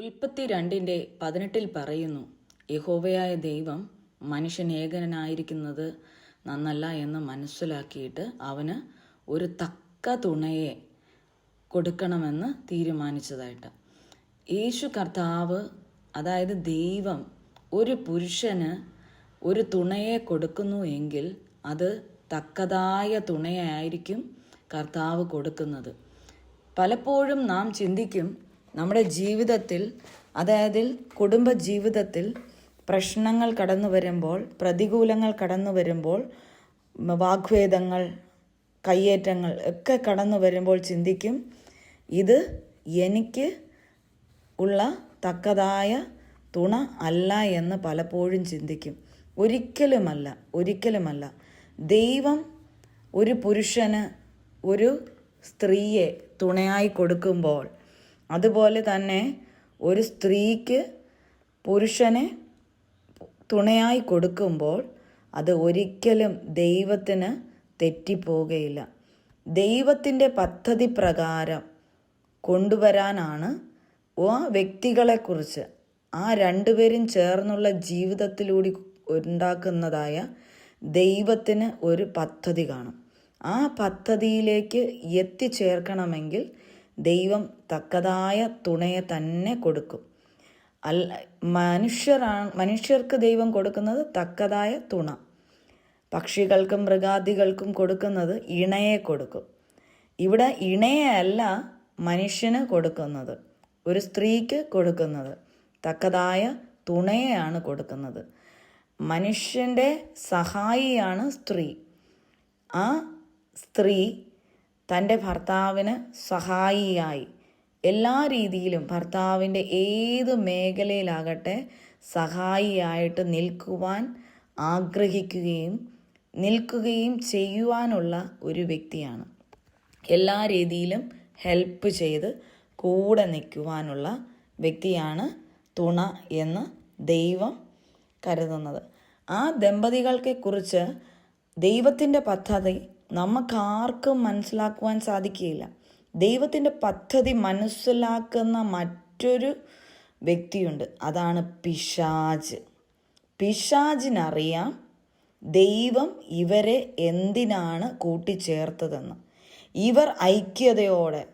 ഉൽപ്പത്തി രണ്ടിന്റെ പതിനെട്ടിൽ പറയുന്നു യഹോവയായ ദൈവം മനുഷ്യൻ ഏകനായിരിക്കുന്നത് നന്നല്ല എന്ന് മനസ്സിലാക്കിയിട്ട് അവന് ഒരു തക്ക തുണയെ കൊടുക്കണമെന്ന് തീരുമാനിച്ചതായിട്ട്. യേശു കർത്താവ് അതായത് ദൈവം ഒരു പുരുഷന് ഒരു തുണയെ കൊടുക്കുന്നു എങ്കിൽ അത് തക്കതായ തുണയായിരിക്കും കർത്താവ് കൊടുക്കുന്നത്. പലപ്പോഴും നാം ചിന്തിക്കും നമ്മുടെ ജീവിതത്തിൽ അതായത് കുടുംബ ജീവിതത്തിൽ പ്രശ്നങ്ങൾ കടന്നു വരുമ്പോൾ പ്രതികൂലങ്ങൾ കടന്നു വരുമ്പോൾ വാഗ്വേദങ്ങൾ കയ്യേറ്റങ്ങൾ ഒക്കെ കടന്നു വരുമ്പോൾ ചിന്തിക്കും ഇത് എനിക്ക് ഉള്ള തക്കതായ തുണ അല്ല എന്ന് പലപ്പോഴും ചിന്തിക്കും. ഒരിക്കലുമല്ല ഒരിക്കലുമല്ല. ദൈവം ഒരു പുരുഷന് ഒരു സ്ത്രീയെ തുണയായി കൊടുക്കുമ്പോൾ അതുപോലെ തന്നെ ഒരു സ്ത്രീക്ക് പുരുഷനെ തുണയായി കൊടുക്കുമ്പോൾ അത് ഒരിക്കലും ദൈവത്തിന് തെറ്റിപ്പോകുകയില്ല ദൈവത്തിന്റെ പദ്ധതി പ്രകാരം കൊണ്ടുവരാനാണ് ആ വ്യക്തികളെക്കുറിച്ച് ആ രണ്ടുപേരും ചേർന്നുള്ള ജീവിതത്തിലൂടെ ഉണ്ടാക്കുന്നതായ ദൈവത്തിന് ഒരു പദ്ധതി കാണും. ആ പദ്ധതിയിലേക്ക് എത്തിച്ചേർക്കണമെങ്കിൽ ദൈവം തക്കതായ തുണയെ തന്നെ കൊടുക്കും. അല്ല മനുഷ്യരാണ് മനുഷ്യർക്ക് ദൈവം കൊടുക്കുന്നത് തക്കതായ തുണ. പക്ഷികൾക്കും മൃഗാദികൾക്കും കൊടുക്കുന്നത് ഇണയെ കൊടുക്കും. ഇവിടെ ഇണയല്ല മനുഷ്യന് കൊടുക്കുന്നത് ഒരു സ്ത്രീക്ക് കൊടുക്കുന്നത്. തക്കതായ തുണയെയാണ് കൊടുക്കുന്നത്. മനുഷ്യന്റെ സഹായിയാണ് സ്ത്രീ. ആ സ്ത്രീ തന്റെ ഭർത്താവിന് സഹായിയായി. എല്ലാ രീതിയിലും ഭർത്താവിന്റെ ഏത് മേഖലയിലാകട്ടെ സഹായിയായിട്ട് നിൽക്കുവാൻ ആഗ്രഹിക്കുകയും നിൽക്കുകയും ചെയ്യുവാനുള്ള ഒരു വ്യക്തിയാണ്. എല്ലാ രീതിയിലും ഹെൽപ്പ് ചെയ്ത് കൂടെ നിൽക്കുവാനുള്ള വ്യക്തിയാണ് തുണ എന്ന് ദൈവം കരുതുന്നത്. ആ ദമ്പതികൾക്കെക്കുറിച്ച് ദൈവത്തിന്റെ പദ്ധതി നമുക്കാർക്കും മനസ്സിലാക്കുവാൻ സാധിക്കുകയില്ല. ദൈവത്തിന്റെ പദ്ധതി മനസ്സിലാക്കുന്ന മറ്റൊരു വ്യക്തിയുണ്ട്. അതാണ് പിശാജ്. പിശാജിനറിയാം ദൈവം ഇവരെ എന്തിനാണ് കൂട്ടിച്ചേർത്തതെന്ന്. ഇവർ ഐക്യതയോടെ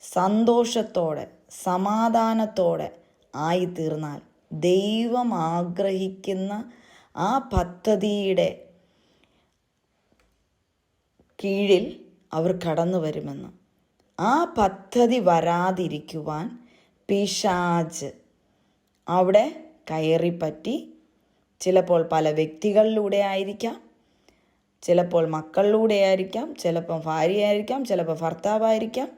സന്തോഷത്തോടെ സമാധാനത്തോടെ ആയിത്തീർന്നാൽ ദൈവം ആഗ്രഹിക്കുന്ന ആ പദ്ധതിയുടെ കീഴിൽ അവർ കടന്നു വരുമെന്ന്. ആ പദ്ധതി വരാതിരിക്കുവാൻ പിശാജ് അവിടെ കയറിപ്പറ്റി ചിലപ്പോൾ പല വ്യക്തികളിലൂടെ ആയിരിക്കാം ചിലപ്പോൾ മക്കളിലൂടെ ആയിരിക്കാം ചിലപ്പോൾ ഭാര്യയായിരിക്കാം ചിലപ്പോൾ ഭർത്താവായിരിക്കാം.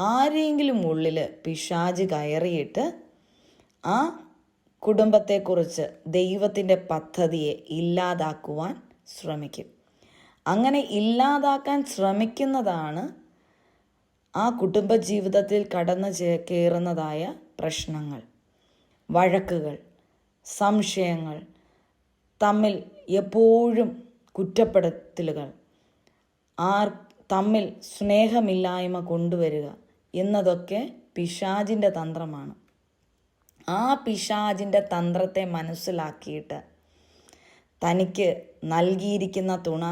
ആരെങ്കിലും ഉള്ളിൽ പിശാജ് കയറിയിട്ട് ആ കുടുംബത്തെക്കുറിച്ച് ദൈവത്തിന്റെ പദ്ധതിയെ ഇല്ലാതാക്കുവാൻ ശ്രമിക്കും. അങ്ങനെ ഇല്ലാതാക്കാൻ ശ്രമിക്കുന്നതാണ് ആ കുടുംബജീവിതത്തിൽ കടന്നു ചേ കയറുന്നതായ പ്രശ്നങ്ങൾ. വഴക്കുകൾ സംശയങ്ങൾ തമ്മിൽ എപ്പോഴും കുറ്റപ്പെടുത്തലുകൾ. ആർ തമ്മിൽ സ്നേഹമില്ലായ്മ കൊണ്ടുവരിക എന്നതൊക്കെ പിശാജിന്റെ തന്ത്രമാണ്. ആ പിശാജിന്റെ തന്ത്രത്തെ മനസ്സിലാക്കിയിട്ട് തനിക്ക് നൽകിയിരിക്കുന്ന തുണ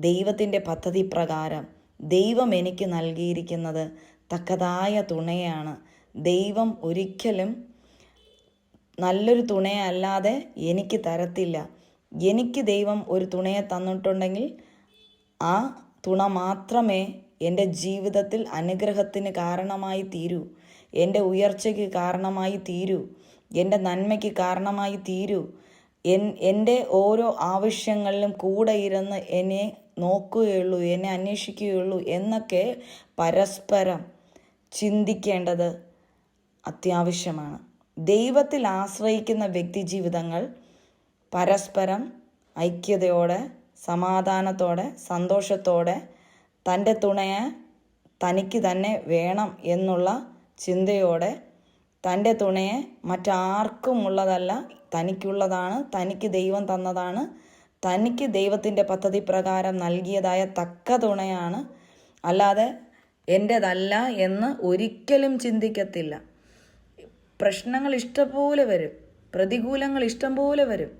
ദൈവത്തിന്റെ പദ്ധതി പ്രകാരം ദൈവം എനിക്ക് നൽകിയിരിക്കുന്നത് തക്കതായ തുണയാണ്. ദൈവം ഒരിക്കലും നല്ലൊരു തുണയല്ലാതെ എനിക്ക് തരത്തില്ല. എനിക്ക് ദൈവം ഒരു തുണയെ തന്നിട്ടുണ്ടെങ്കിൽ ആ തുണ മാത്രമേ എന്റെ ജീവിതത്തിൽ അനുഗ്രഹത്തിന് കാരണമായി തീരൂ. എന്റെ ഉയർച്ചയ്ക്ക് കാരണമായി തീരൂ. എന്റെ നന്മയ്ക്ക് കാരണമായി തീരൂ. എൻ എന്റെ ഓരോ ആവശ്യങ്ങളിലും കൂടെ ഇരുന്ന് എന്നെ നോക്കുകയുള്ളൂ എന്നെ അന്വേഷിക്കുകയുള്ളൂ എന്നൊക്കെ പരസ്പരം ചിന്തിക്കേണ്ടത് അത്യാവശ്യമാണ്. ദൈവത്തിൽ ആശ്രയിക്കുന്ന വ്യക്തി ജീവിതങ്ങൾ പരസ്പരം ഐക്യതയോടെ സമാധാനത്തോടെ സന്തോഷത്തോടെ തന്റെ തുണയെ തനിക്ക് തന്നെ വേണം എന്നുള്ള ചിന്തയോടെ തന്റെ തുണയെ മറ്റാർക്കും ഉള്ളതല്ല തനിക്കുള്ളതാണ് തനിക്ക് ദൈവം തന്നതാണ് തനിക്ക് ദൈവത്തിന്റെ പദ്ധതി പ്രകാരം നൽകിയതായ തക്ക തുണയാണ് അല്ലാതെ എന്റെതല്ല എന്ന് ഒരിക്കലും ചിന്തിക്കത്തില്ല. പ്രശ്നങ്ങൾ ഇഷ്ടംപോലെ വരും. പ്രതികൂലങ്ങൾ ഇഷ്ടംപോലെ വരും.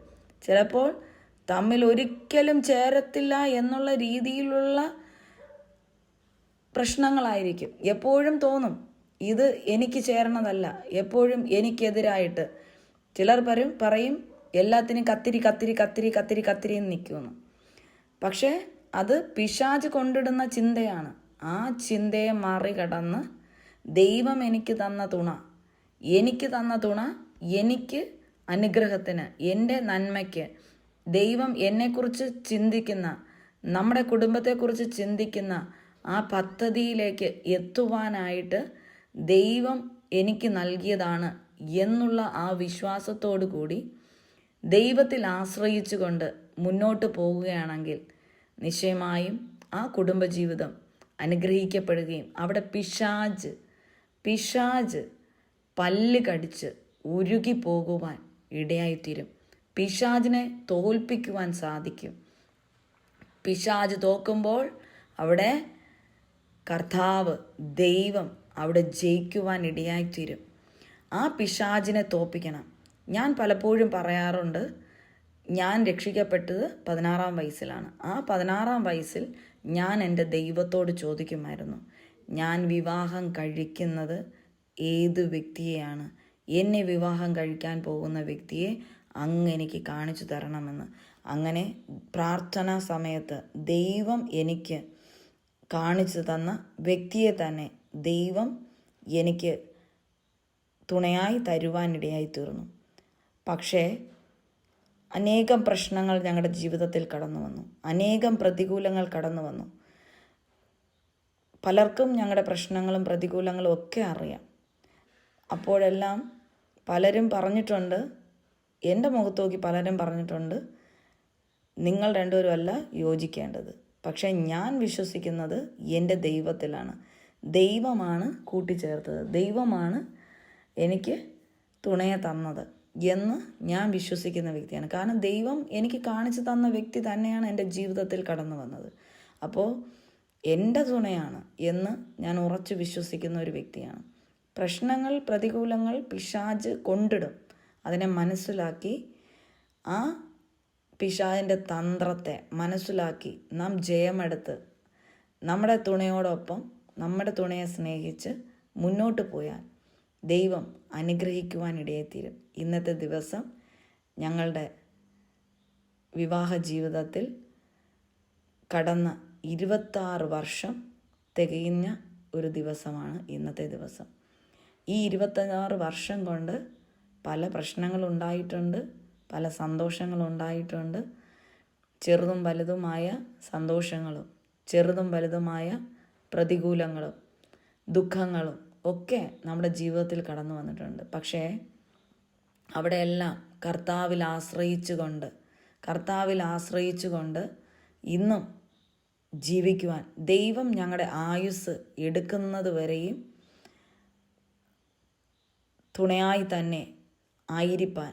ചിലപ്പോൾ തമ്മിൽ ഒരിക്കലും ചേരത്തില്ല എന്നുള്ള രീതിയിലുള്ള പ്രശ്നങ്ങളായിരിക്കും. എപ്പോഴും തോന്നും ഇത് എനിക്ക് ചേരണതല്ല എപ്പോഴും എനിക്കെതിരായിട്ട്. ചിലർ പറയും പറയും എല്ലാത്തിനും കത്തിരി കത്തിരി കത്തിരി കത്തിരി കത്തിരി എന്ന് നിൽക്കുമെന്ന്. പക്ഷേ അത് പിശാജ് കൊണ്ടിടുന്ന ചിന്തയാണ്. ആ ചിന്തയെ മറികടന്ന് ദൈവം എനിക്ക് തന്ന തുണ എനിക്ക് തന്ന തുണ എനിക്ക് അനുഗ്രഹത്തിന് എന്റെ നന്മയ്ക്ക്. ദൈവം എന്നെക്കുറിച്ച് ചിന്തിക്കുന്ന നമ്മുടെ കുടുംബത്തെക്കുറിച്ച് ചിന്തിക്കുന്ന ആ പദ്ധതിയിലേക്ക് എത്തുവാനായിട്ട് ദൈവം എനിക്ക് നൽകിയതാണ് എന്നുള്ള ആ വിശ്വാസത്തോടു കൂടി ദൈവത്തിൽ ആശ്രയിച്ചുകൊണ്ട് മുന്നോട്ട് പോവുകയാണെങ്കിൽ നിശ്ചയമായും ആ കുടുംബജീവിതം അനുഗ്രഹിക്കപ്പെടുകയും അവിടെ പിശാജ് പിശാജ് പല്ല് കടിച്ച് ഉരുകി പോകുവാൻ ഇടയായിത്തീരും. പിശാജിനെ തോൽപ്പിക്കുവാൻ സാധിക്കും. പിശാജ് തോക്കുമ്പോൾ അവിടെ കർത്താവ് ദൈവം അവിടെ ജയിക്കുവാൻ ഇടയായിത്തീരും. ആ പിശാജിനെ തോപ്പിക്കണം ഞാൻ പലപ്പോഴും പറയാറുണ്ട് ഞാൻ രക്ഷിക്കപ്പെട്ടത് പതിനാറാം വയസ്സിലാണ്. ആ പതിനാറാം വയസ്സിൽ ഞാൻ എന്റെ ദൈവത്തോട് ചോദിക്കുമായിരുന്നു ഞാൻ വിവാഹം കഴിക്കുന്നത് ഏത് വ്യക്തിയെയാണ്? എന്നെ വിവാഹം കഴിക്കാൻ പോകുന്ന വ്യക്തിയെ അങ്ങ് എനിക്ക് കാണിച്ചു തരണമെന്ന്. അങ്ങനെ പ്രാർത്ഥനാ സമയത്ത് ദൈവം എനിക്ക് കാണിച്ചു തന്ന വ്യക്തിയെ തന്നെ ദൈവം എനിക്ക് തുണയായി തരുവാനിടയായി തീർന്നു. പക്ഷേ അനേകം പ്രശ്നങ്ങൾ ഞങ്ങളുടെ ജീവിതത്തിൽ കടന്നു വന്നു. അനേകം പ്രതികൂലങ്ങൾ കടന്നു വന്നു. പലർക്കും ഞങ്ങളുടെ പ്രശ്നങ്ങളും പ്രതികൂലങ്ങളും ഒക്കെ അറിയാം. അപ്പോഴെല്ലാം പലരും പറഞ്ഞിട്ടുണ്ട് എന്റെ മുഖത്ത് നോക്കി പലരും പറഞ്ഞിട്ടുണ്ട് നിങ്ങൾ രണ്ടുപേരും അല്ല യോജിക്കേണ്ടത്. പക്ഷേ ഞാൻ വിശ്വസിക്കുന്നത് എന്റെ ദൈവത്തിലാണ്. ദൈവമാണ് കൂട്ടിച്ചേർത്തത്. ദൈവമാണ് എനിക്ക് തുണയെ തന്നത്. എന്ന് ഞാൻ വിശ്വസിക്കുന്ന വ്യക്തിയാണ്. കാരണം ദൈവം എനിക്ക് കാണിച്ചു തന്ന വ്യക്തി തന്നെയാണ് എന്റെ ജീവിതത്തിൽ കടന്നു വന്നത്. അപ്പോൾ എന്റെ തുണയാണ് എന്ന് ഞാൻ ഉറച്ചു വിശ്വസിക്കുന്ന ഒരു വ്യക്തിയാണ്. പ്രശ്നങ്ങൾ പ്രതികൂലങ്ങൾ പിശാജ് കൊണ്ടിടും. അതിനെ മനസ്സിലാക്കി ആ പിശാജിന്റെ തന്ത്രത്തെ മനസ്സിലാക്കി നാം ജയമെടുത്ത് നമ്മുടെ തുണയോടൊപ്പം നമ്മുടെ തുണയെ സ്നേഹിച്ച് മുന്നോട്ട് പോയാൽ ദൈവം അനുഗ്രഹിക്കുവാൻ ഇടയെത്തീരും ഇന്നത്തെ ദിവസം ഞങ്ങളുടെ വിവാഹ ജീവിതത്തിൽ കടന്ന ഇരുപത്താറ് വർഷം തികയുന്ന ഒരു ദിവസമാണ് ഇന്നത്തെ ദിവസം. ഈ ഇരുപത്താറ് വർഷം കൊണ്ട് പല പ്രശ്നങ്ങളുണ്ടായിട്ടുണ്ട് പല സന്തോഷങ്ങളുണ്ടായിട്ടുണ്ട്. ചെറുതും വലുതുമായ സന്തോഷങ്ങളും ചെറുതും വലുതുമായ പ്രതികൂലങ്ങളും ദുഃഖങ്ങളും ഒക്കെ നമ്മുടെ ജീവിതത്തിൽ കടന്നു വന്നിട്ടുണ്ട്. പക്ഷേ അവിടെയെല്ലാം കർത്താവിൽ ആശ്രയിച്ചുകൊണ്ട് കർത്താവിൽ ആശ്രയിച്ചുകൊണ്ട് ഇന്നും ജീവിക്കുവാൻ ദൈവം ഞങ്ങളുടെ ആയുസ് എടുക്കുന്നത് വരെയും തുണയായി തന്നെ ആയിരിക്കാൻ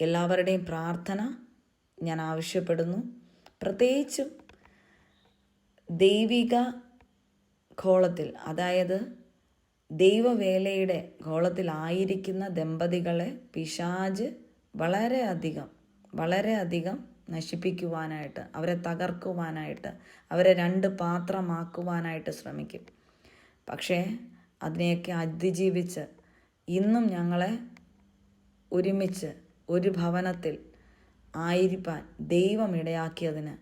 എല്ലാവരുടെയും പ്രാർത്ഥന ഞാൻ ആവശ്യപ്പെടുന്നു. പ്രത്യേകിച്ചും ദൈവിക കോളത്തിൽ അതായത് ദൈവവേലയുടെ ഗോളത്തിലായിരിക്കുന്ന ദമ്പതികളെ പിശാജ് വളരെയധികം വളരെയധികം നശിപ്പിക്കുവാനായിട്ട് അവരെ തകർക്കുവാനായിട്ട് അവരെ രണ്ട് പാത്രമാക്കുവാനായിട്ട് ശ്രമിക്കും. പക്ഷേ അതിനെയൊക്കെ അതിജീവിച്ച് ഇന്നും ഞങ്ങളെ ഒരുമിച്ച് ഒരു ഭവനത്തിൽ ആയിരിക്കാൻ ദൈവം ഇടയാക്കിയതിന്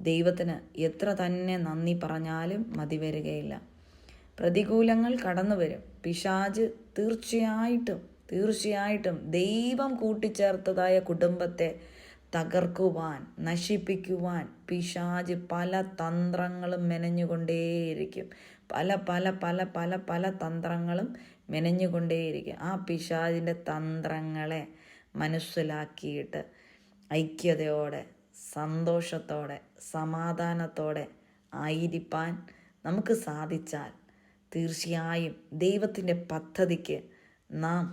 ദൈവത്തിന് എത്ര തന്നെ നന്ദി പറഞ്ഞാലും മതി വരികയില്ല പ്രതികൂലങ്ങൾ കടന്നു വരും പിശാജ് തീർച്ചയായിട്ടും തീർച്ചയായിട്ടും ദൈവം കൂട്ടിച്ചേർത്തതായ കുടുംബത്തെ തകർക്കുവാൻ നശിപ്പിക്കുവാൻ പിശാജ് പല തന്ത്രങ്ങളും മെനഞ്ഞുകൊണ്ടേയിരിക്കും. പല പല പല പല പല തന്ത്രങ്ങളും മെനഞ്ഞുകൊണ്ടേയിരിക്കും. ആ പിശാജിന്റെ തന്ത്രങ്ങളെ മനസ്സിലാക്കിയിട്ട് ഐക്യതയോടെ സന്തോഷത്തോടെ സമാധാനത്തോടെ ആയിരിക്കാൻ നമുക്ക് സാധിച്ചാൽ തീർച്ചയായും ദൈവത്തിന്റെ പദ്ധതിക്ക് നാം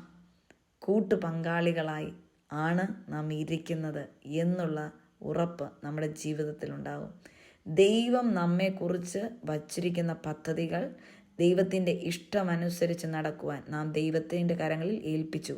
കൂട്ടുപങ്കാളികളായി ആണ് നാം ഇരിക്കുന്നത് എന്നുള്ള ഉറപ്പ് നമ്മുടെ ജീവിതത്തിലുണ്ടാകും ദൈവം നമ്മെക്കുറിച്ച് വച്ചിരിക്കുന്ന പദ്ധതികൾ ദൈവത്തിന്റെ ഇഷ്ടമനുസരിച്ച് നടക്കുവാൻ നാം ദൈവത്തിന്റെ കരങ്ങളിൽ ഏൽപ്പിച്ചു